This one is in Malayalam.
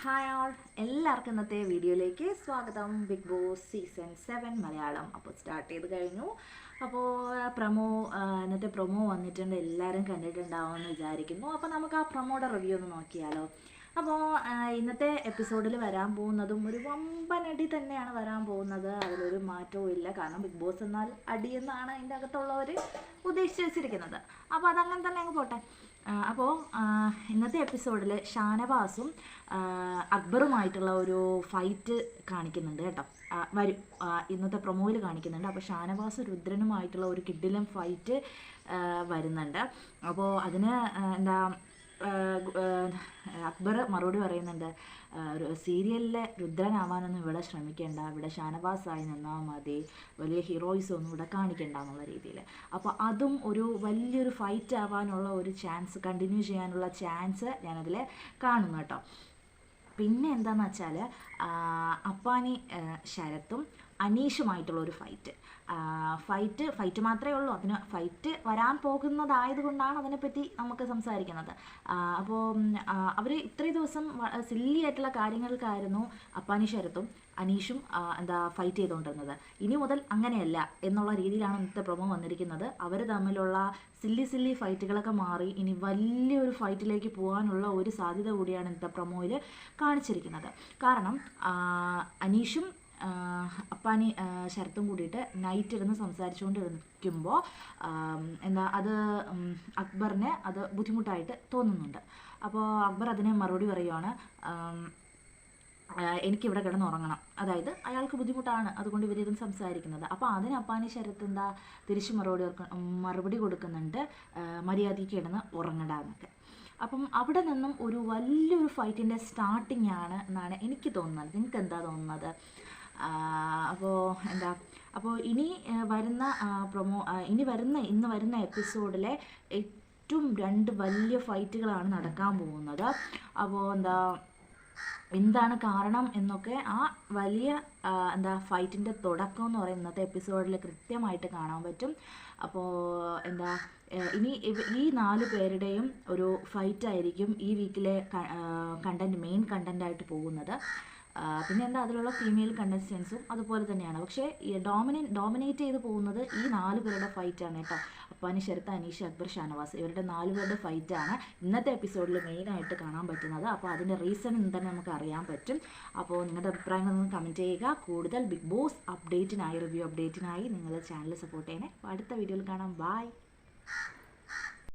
ഹായ് ആൾ എല്ലാവർക്കും ഇന്നത്തെ വീഡിയോയിലേക്ക് സ്വാഗതം. Big Boss season seven Malayalam. അപ്പോൾ സ്റ്റാർട്ട് ചെയ്ത് കഴിഞ്ഞു. അപ്പോൾ പ്രൊമോ ഇന്നത്തെ പ്രൊമോ വന്നിട്ടുണ്ട്. എല്ലാവരും കണ്ടിട്ടുണ്ടാവുമെന്ന് വിചാരിക്കുന്നു. അപ്പോൾ നമുക്ക് ആ പ്രൊമോയുടെ റിവ്യൂ ഒന്ന് നോക്കിയാലോ. അപ്പോൾ ഇന്നത്തെ എപ്പിസോഡിൽ വരാൻ പോകുന്നതും ഒരു വമ്പനടി തന്നെയാണ് വരാൻ പോകുന്നത്. അതിലൊരു മാറ്റവും ഇല്ല. കാരണം ബിഗ് ബോസ് എന്നാൽ അടി എന്നാണ് അതിന്റെ അകത്തുള്ളവർ ഉദ്ദേശിച്ച് വെച്ചിരിക്കുന്നത് അപ്പോൾ അതങ്ങനെ തന്നെ അങ്ങ് പോട്ടെ. അപ്പോൾ ഇന്നത്തെ എപ്പിസോഡിൽ ഷാനവാസും അക്ബറുമായിട്ടുള്ള ഒരു ഫൈറ്റ് കാണിക്കുന്നുണ്ട് കേട്ടോ. വരും. ഇന്നത്തെ പ്രൊമോയിൽ കാണിക്കുന്നുണ്ട്. അപ്പോൾ ഷാനവാസ് രുദ്രനുമായിട്ടുള്ള ഒരു കിഡിലും ഫൈറ്റ് വരുന്നുണ്ട്. അപ്പോൾ അതിന് എന്താ അക്ബർ മറുപടി പറയുന്നുണ്ട് സീരിയലിലെ രുദ്രനാവാനൊന്നും ഇവിടെ ശ്രമിക്കേണ്ട ഇവിടെ ഷാനവാസായി നിന്നാൽ മതി വലിയ ഹീറോയിസ് ഒന്നും ഇവിടെ കാണിക്കേണ്ട എന്നുള്ള രീതിയിൽ അപ്പോൾ അതും ഒരു വലിയൊരു ഫൈറ്റ് ആവാനുള്ള ഒരു ചാൻസ് കണ്ടിന്യൂ ചെയ്യാനുള്ള ചാൻസ് ഞാനതിൽ കാണുന്നു കേട്ടോ. പിന്നെ എന്താണെന്ന് വെച്ചാൽ അപ്പാനി ശരത്തും അനീഷുമായിട്ടുള്ള ഒരു ഫൈറ്റ് ഫൈറ്റ് ഫൈറ്റ് മാത്രമേ ഉള്ളൂ. അതിന് ഫൈറ്റ് വരാൻ പോകുന്നതായതുകൊണ്ടാണ് അതിനെപ്പറ്റി നമുക്ക് സംസാരിക്കുന്നത്. അപ്പോൾ അവർ ഇത്രയും ദിവസം സില്ലി ആയിട്ടുള്ള കാര്യങ്ങൾക്കായിരുന്നു അപ്പാനി ശരത്തും അനീഷും എന്താ ഫൈറ്റ് ചെയ്തുകൊണ്ടിരുന്നത്. ഇനി മുതൽ അങ്ങനെയല്ല എന്നുള്ള രീതിയിലാണ് ഇന്നത്തെ പ്രൊമോ വന്നിരിക്കുന്നത്. അവർ തമ്മിലുള്ള സില്ലി സില്ലി ഫൈറ്റുകളൊക്കെ മാറി ഇനി വലിയൊരു ഫൈറ്റിലേക്ക് പോകാനുള്ള ഒരു സാധ്യത കൂടിയാണ് ഇന്നത്തെ പ്രൊമോയിൽ കാണിച്ചിരിക്കുന്നത്. കാരണം അനീഷും അപ്പാനി ശരത്തും കൂടിയിട്ട് നൈറ്റ് ഇരുന്ന് സംസാരിച്ചുകൊണ്ടിരിക്കുമ്പോൾ എന്താ അത് അക്ബറിനെ അത് ബുദ്ധിമുട്ടായിട്ട് തോന്നുന്നുണ്ട്. അപ്പോൾ അക്ബർ അതിനെ മറുപടി പറയുവാണ് എനിക്കിവിടെ കിടന്നുറങ്ങണം. അതായത് അയാൾക്ക് ബുദ്ധിമുട്ടാണ് അതുകൊണ്ട് ഇവരിരുന്ന് സംസാരിക്കുന്നത്. അപ്പോൾ അതിന് അപ്പാനി ശരത്ത് എന്താ തിരിച്ച് മറുപടി മറുപടി കൊടുക്കുന്നുണ്ട് മര്യാദയ്ക്ക് കിടന്ന് ഉറങ്ങണ്ട എന്നൊക്കെ അപ്പം അവിടെ നിന്നും ഒരു വലിയൊരു ഫൈറ്റിന്റെ സ്റ്റാർട്ടിംഗ് ആണ് എന്നാണ് എനിക്ക് തോന്നുന്നത്. നിങ്ങൾക്ക് എന്താ തോന്നുന്നത്? അപ്പോൾ എന്താ അപ്പോൾ ഇനി വരുന്ന പ്രൊമോ ഇനി വരുന്ന ഇന്ന് വരുന്ന എപ്പിസോഡിലെ ഏറ്റവും രണ്ട് വലിയ ഫൈറ്റുകളാണ് നടക്കാൻ പോകുന്നത്. അപ്പോൾ എന്താ എന്താണ് കാരണം എന്നൊക്കെ ആ വലിയ എന്താ ഫൈറ്റിന്റെ തുടക്കം എന്ന് പറയുന്ന ഇന്നത്തെ എപ്പിസോഡിൽ കൃത്യമായിട്ട് കാണാൻ പറ്റും. അപ്പോൾ എന്താ ഇനി ഈ നാല് പേരുടെയും ഒരു ഫൈറ്റായിരിക്കും ഈ വീക്കിലെ കണ്ടന്റ് മെയിൻ കണ്ടന്റായിട്ട് പോകുന്നത്. പിന്നെ എന്താ അതിലുള്ള ഫീമെയിൽ കണ്ടസ്റ്റൻസും അതുപോലെ തന്നെയാണ്. പക്ഷേ ഡോമിനേറ്റ് ഡോമിനേ ഡോമിനേറ്റ് ചെയ്ത് പോകുന്നത് ഈ നാല് പേരുടെ ഫൈറ്റാണ് കേട്ടോ. അപ്പാനി ശരത്ത് അനീഷ് അക്ബർ ഷാനവാസ് ഇവരുടെ നാല് പേരുടെ ഫൈറ്റാണ് ഇന്നത്തെ എപ്പിസോഡിൽ മെയിനായിട്ട് കാണാൻ പറ്റുന്നത്. അപ്പോൾ അതിന്റെ റീസൺ എന്താണെന്ന് നമുക്ക് അറിയാൻ പറ്റും. അപ്പോൾ നിങ്ങളുടെ അഭിപ്രായങ്ങൾ ഒന്ന് കമന്റ് ചെയ്യുക. കൂടുതൽ ബിഗ് ബോസ് അപ്ഡേറ്റിനായി റിവ്യൂ അപ്ഡേറ്റിനായി നിങ്ങൾ ചാനൽ സപ്പോർട്ട് ചെയ്യണേ. അടുത്ത വീഡിയോയിൽ കാണാം. ബൈ